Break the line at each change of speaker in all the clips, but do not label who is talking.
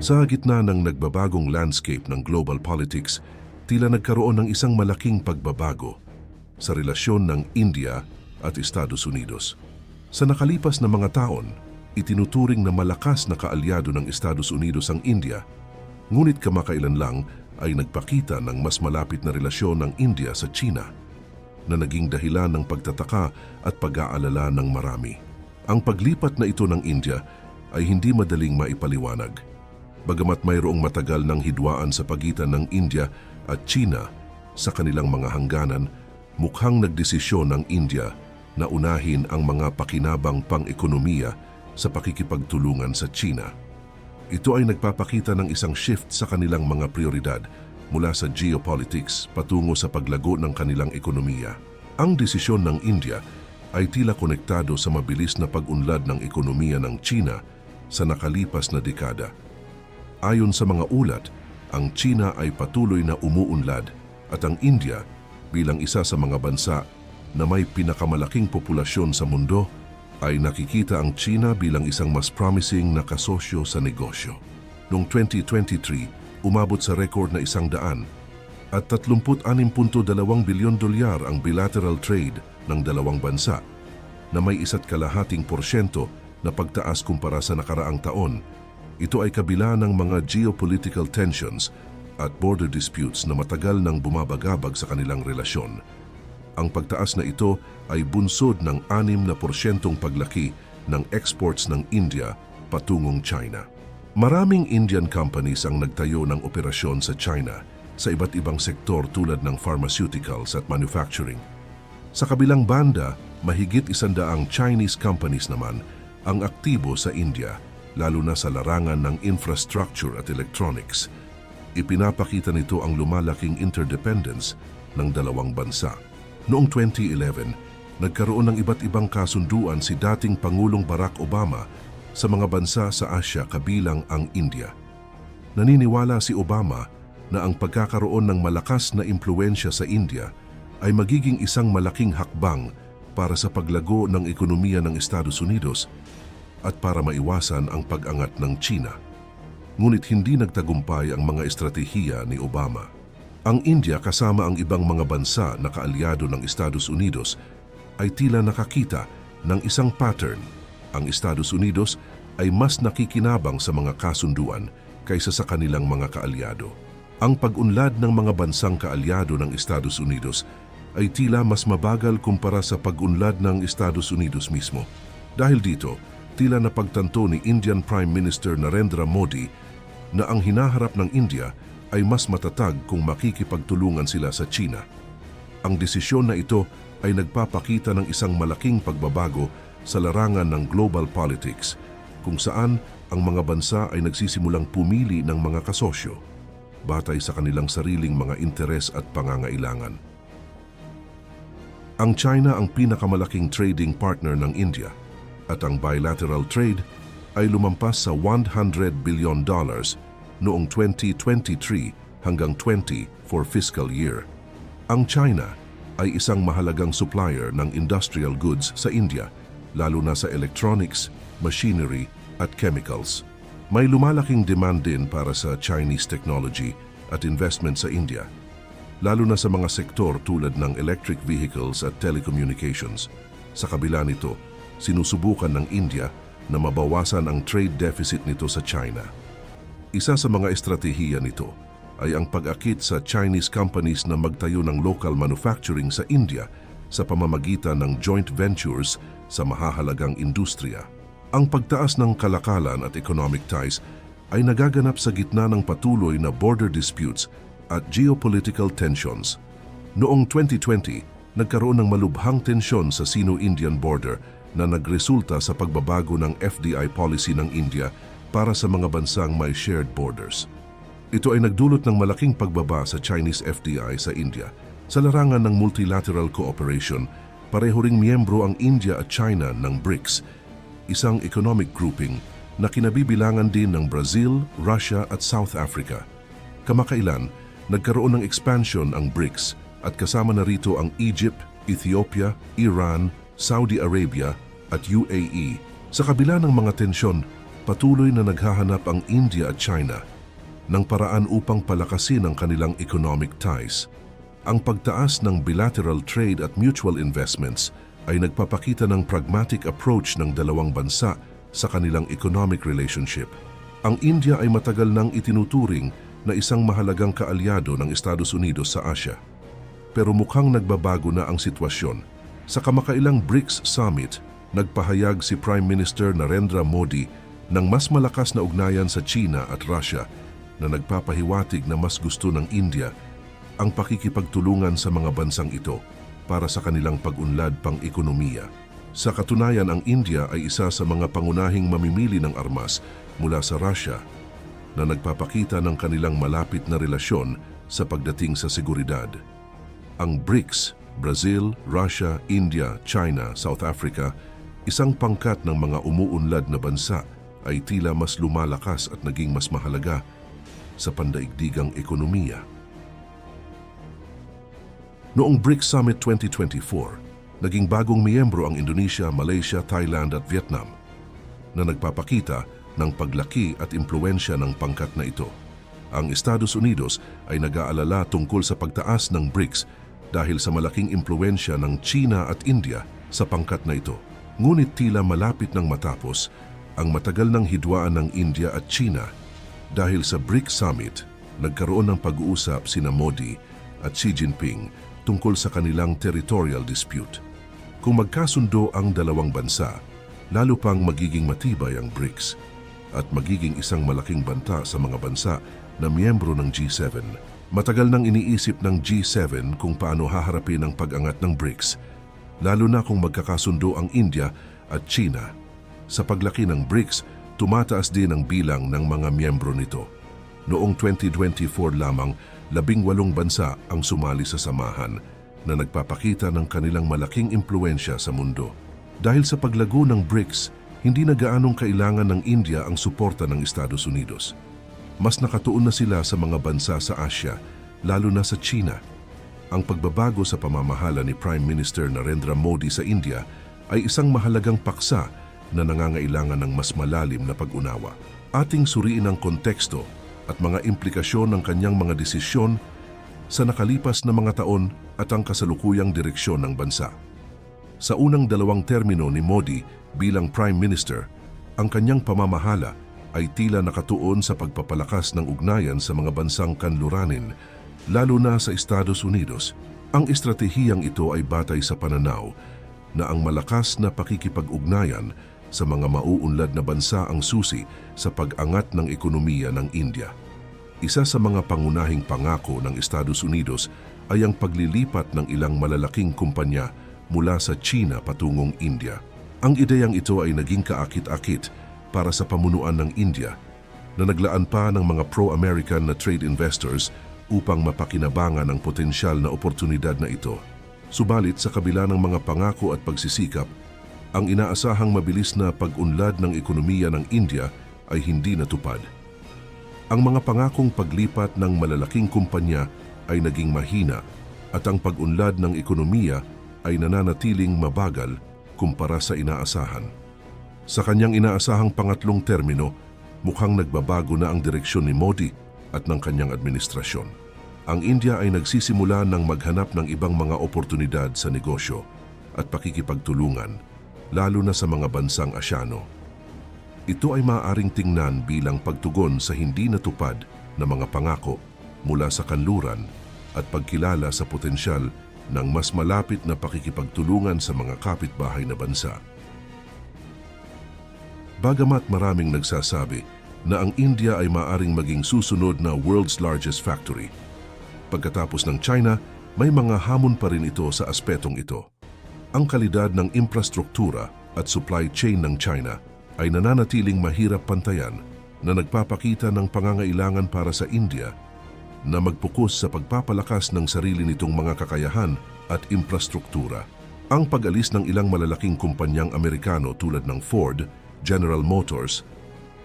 Sa gitna ng nagbabagong landscape ng global politics, tila nagkaroon ng isang malaking pagbabago sa relasyon ng India at Estados Unidos. Sa nakalipas na mga taon, itinuturing na malakas na kaalyado ng Estados Unidos ang India, ngunit kamakailan lang ay nagpakita ng mas malapit na relasyon ng India sa China na naging dahilan ng pagtataka at pag-aalala ng marami. Ang paglipat na ito ng India ay hindi madaling maipaliwanag. Bagamat mayroong matagal ng hidwaan sa pagitan ng India at China sa kanilang mga hangganan, mukhang nagdesisyon ng India na unahin ang mga pakinabang pang-ekonomiya sa pakikipagtulungan sa China. Ito ay nagpapakita ng isang shift sa kanilang mga prioridad mula sa geopolitics patungo sa paglago ng kanilang ekonomiya. Ang desisyon ng India ay tila konektado sa mabilis na pag-unlad ng ekonomiya ng China sa nakalipas na dekada. Ayon sa mga ulat, ang China ay patuloy na umuunlad at ang India bilang isa sa mga bansa na may pinakamalaking populasyon sa mundo ay nakikita ang China bilang isang mas promising na kasosyo sa negosyo. Noong 2023, umabot sa record na isang daan at 36.2 bilyon dolyar ang bilateral trade ng dalawang bansa na may isa't kalahating porsyento na pagtaas kumpara sa nakaraang taon. Ito ay kabila ng mga geopolitical tensions at border disputes na matagal nang bumabagabag sa kanilang relasyon. Ang pagtaas na ito ay bunsod ng 6 na porsyentong paglaki ng exports ng India patungong China. Maraming Indian companies ang nagtayo ng operasyon sa China sa iba't ibang sektor tulad ng pharmaceuticals at manufacturing. Sa kabilang banda, mahigit isandaang Chinese companies naman ang aktibo sa India, lalo na sa larangan ng infrastructure at electronics. Ipinapakita nito ang lumalaking interdependence ng dalawang bansa. Noong 2011, nagkaroon ng iba't ibang kasunduan si dating Pangulong Barack Obama sa mga bansa sa Asya kabilang ang India. Naniniwala si Obama na ang pagkakaroon ng malakas na impluensya sa India ay magiging isang malaking hakbang para sa paglago ng ekonomiya ng Estados Unidos at para maiwasan ang pag-angat ng China. Ngunit hindi nagtagumpay ang mga estratehiya ni Obama. Ang India kasama ang ibang mga bansa na kaalyado ng Estados Unidos ay tila nakakita ng isang pattern. Ang Estados Unidos ay mas nakikinabang sa mga kasunduan kaysa sa kanilang mga kaalyado. Ang pag-unlad ng mga bansang kaalyado ng Estados Unidos ay tila mas mabagal kumpara sa pag-unlad ng Estados Unidos mismo. Dahil dito, tila napagtanto ni Indian Prime Minister Narendra Modi na ang hinaharap ng India ay mas matatag kung makikipagtulungan sila sa China. Ang desisyon na ito ay nagpapakita ng isang malaking pagbabago sa larangan ng global politics kung saan ang mga bansa ay nagsisimulang pumili ng mga kasosyo batay sa kanilang sariling mga interes at pangangailangan. Ang China ang pinakamalaking trading partner ng India at ang bilateral trade ay lumampas sa 100 billion dollars noong 2023 hanggang 20 for fiscal year. Ang China ay isang mahalagang supplier ng industrial goods sa India, lalo na sa electronics, machinery at chemicals. May lumalaking demand din para sa Chinese technology at investment sa India, lalo na sa mga sektor tulad ng electric vehicles at telecommunications. Sa kabila nito, sinusubukan ng India na mabawasan ang trade deficit nito sa China. Isa sa mga estratehiya nito ay ang pag-akit sa Chinese companies na magtayo ng local manufacturing sa India sa pamamagitan ng joint ventures sa mahahalagang industriya. Ang pagtaas ng kalakalan at economic ties ay nagaganap sa gitna ng patuloy na border disputes at geopolitical tensions. Noong 2020, nagkaroon ng malubhang tensyon sa Sino-Indian border na nagresulta sa pagbabago ng FDI policy ng India para sa mga bansang may shared borders. Ito ay nagdulot ng malaking pagbaba sa Chinese FDI sa India. Sa larangan ng multilateral cooperation, pareho ring miyembro ang India at China ng BRICS, isang economic grouping na kinabibilangan din ng Brazil, Russia at South Africa. Kamakailan, nagkaroon ng expansion ang BRICS at kasama na rito ang Egypt, Ethiopia, Iran, Saudi Arabia at UAE. Sa kabila ng mga tensyon, patuloy na naghahanap ang India at China ng paraan upang palakasin ang kanilang economic ties. Ang pagtaas ng bilateral trade at mutual investments ay nagpapakita ng pragmatic approach ng dalawang bansa sa kanilang economic relationship. Ang India ay matagal nang itinuturing na isang mahalagang kaalyado ng Estados Unidos sa Asia. Pero mukhang nagbabago na ang sitwasyon. Sa kamakailang BRICS Summit, nagpahayag si Prime Minister Narendra Modi ng mas malakas na ugnayan sa China at Russia na nagpapahiwatig na mas gusto ng India ang pakikipagtulungan sa mga bansang ito para sa kanilang pag-unlad pang ekonomiya. Sa katunayan, ang India ay isa sa mga pangunahing mamimili ng armas mula sa Russia na nagpapakita ng kanilang malapit na relasyon sa pagdating sa seguridad. Ang BRICS, Brazil, Russia, India, China, South Africa, isang pangkat ng mga umuunlad na bansa ay tila mas lumalakas at naging mas mahalaga sa pandaigdigang ekonomiya. Noong BRICS Summit 2024, naging bagong miyembro ang Indonesia, Malaysia, Thailand at Vietnam na nagpapakita ng paglaki at impluensya ng pangkat na ito. Ang Estados Unidos ay nag-aalala tungkol sa pagtaas ng BRICS dahil sa malaking impluensya ng China at India sa pangkat na ito. Ngunit tila malapit ng matapos ang matagal ng hidwaan ng India at China dahil sa BRICS Summit, nagkaroon ng pag-uusap sina Modi at Xi Jinping tungkol sa kanilang territorial dispute. Kung magkasundo ang dalawang bansa, lalo pang magiging matibay ang BRICS at magiging isang malaking banta sa mga bansa na miyembro ng G7. Matagal nang iniisip ng G7 kung paano haharapin ang pag-angat ng BRICS, lalo na kung magkakasundo ang India at China. Sa paglaki ng BRICS, tumataas din ang bilang ng mga miyembro nito. Noong 2024 lamang, labing walong bansa ang sumali sa samahan na nagpapakita ng kanilang malaking impluensya sa mundo. Dahil sa paglago ng BRICS, hindi na gaanong kailangan ng India ang suporta ng Estados Unidos. Mas nakatuon na sila sa mga bansa sa Asia, lalo na sa China. Ang pagbabago sa pamamahala ni Prime Minister Narendra Modi sa India ay isang mahalagang paksa na nangangailangan ng mas malalim na pag-unawa. Ating suriin ang konteksto at mga implikasyon ng kanyang mga desisyon sa nakalipas na mga taon at ang kasalukuyang direksyon ng bansa. Sa unang dalawang termino ni Modi bilang Prime Minister, ang kanyang pamamahala ay tila nakatuon sa pagpapalakas ng ugnayan sa mga bansang kanluranin, lalo na sa Estados Unidos. Ang estratehiyang ito ay batay sa pananaw na ang malakas na pakikipag-ugnayan sa mga mauunlad na bansa ang susi sa pag-angat ng ekonomiya ng India. Isa sa mga pangunahing pangako ng Estados Unidos ay ang paglilipat ng ilang malalaking kumpanya mula sa China patungong India. Ang ideyang ito ay naging kaakit-akit para sa pamunuan ng India na naglaan pa ng mga pro-American na trade investors upang mapakinabangan ang potensyal na oportunidad na ito. Subalit sa kabila ng mga pangako at pagsisikap, ang inaasahang mabilis na pag-unlad ng ekonomiya ng India ay hindi natupad. Ang mga pangakong paglipat ng malalaking kumpanya ay naging mahina at ang pag-unlad ng ekonomiya ay nananatiling mabagal kumpara sa inaasahan. Sa kanyang inaasahang pangatlong termino, mukhang nagbabago na ang direksyon ni Modi at ng kanyang administrasyon. Ang India ay nagsisimula ng maghanap ng ibang mga oportunidad sa negosyo at pakikipagtulungan, lalo na sa mga bansang Asyano. Ito ay maaaring tingnan bilang pagtugon sa hindi natupad na mga pangako mula sa kanluran at pagkilala sa potensyal ng mas malapit na pakikipagtulungan sa mga kapitbahay na bansa. Bagamat maraming nagsasabi na ang India ay maaring maging susunod na world's largest factory, pagkatapos ng China, may mga hamon pa rin ito sa aspetong ito. Ang kalidad ng infrastruktura at supply chain ng China ay nananatiling mahirap pantayan na nagpapakita ng pangangailangan para sa India na magpukus sa pagpapalakas ng sarili nitong mga kakayahan at infrastruktura. Ang pag-alis ng ilang malalaking kumpanyang Amerikano tulad ng Ford, General Motors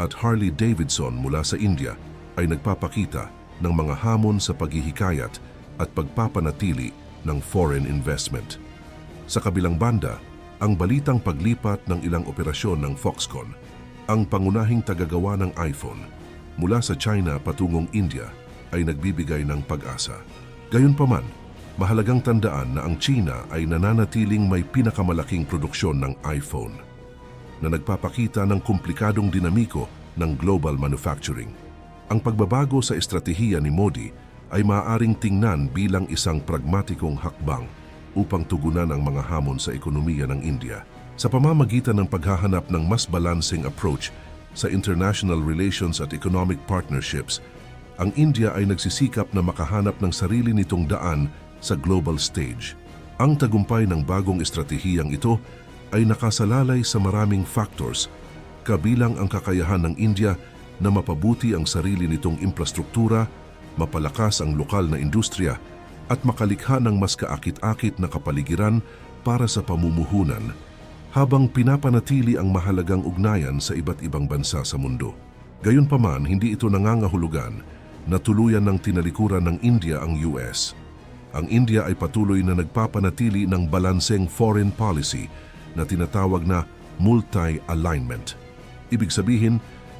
at Harley Davidson mula sa India ay nagpapakita ng mga hamon sa paghihikayat at pagpapanatili ng foreign investment. Sa kabilang banda, ang balitang paglipat ng ilang operasyon ng Foxconn Ang pangunahing tagagawa ng iPhone mula sa China patungong India ay nagbibigay ng pag-asa. Gayunpaman, mahalagang tandaan na ang China ay nananatiling may pinakamalaking produksyon ng iPhone na nagpapakita ng komplikadong dinamiko ng global manufacturing. Ang pagbabago sa estratehiya ni Modi ay maaaring tingnan bilang isang pragmatikong hakbang upang tugunan ang mga hamon sa ekonomiya ng India sa pamamagitan ng paghahanap ng mas balancing approach sa international relations at economic partnerships. Ang India ay nagsisikap na makahanap ng sarili nitong daan sa global stage. Ang tagumpay ng bagong estratehiyang ito ay nakasalalay sa maraming factors, kabilang ang kakayahan ng India na mapabuti ang sarili nitong infrastruktura, mapalakas ang lokal na industriya, at makalikha ng mas kaakit-akit na kapaligiran para sa pamumuhunan, habang pinapanatili ang mahalagang ugnayan sa iba't ibang bansa sa mundo. Gayunpaman, hindi ito nangangahulugan na tuluyan ng tinalikuran ng India ang US. Ang India ay patuloy na nagpapanatili ng balanseng foreign policy na tinatawag na multi-alignment. Ibig sabihin,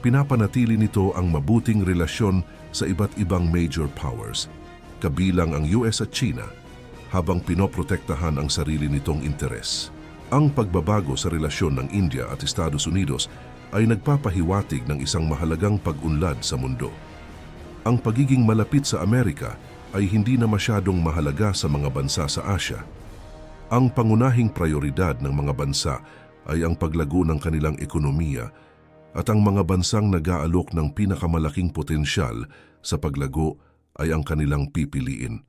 pinapanatili nito ang mabuting relasyon sa iba't ibang major powers, kabilang ang US at China, habang pinoprotektahan ang sarili nitong interes. Ang pagbabago sa relasyon ng India at Estados Unidos ay nagpapahiwatig ng isang mahalagang pag-unlad sa mundo. Ang pagiging malapit sa Amerika ay hindi na masyadong mahalaga sa mga bansa sa Asya. Ang pangunahing prioridad ng mga bansa ay ang paglago ng kanilang ekonomiya at ang mga bansang nag-aalok ng pinakamalaking potensyal sa paglago ay ang kanilang pipiliin.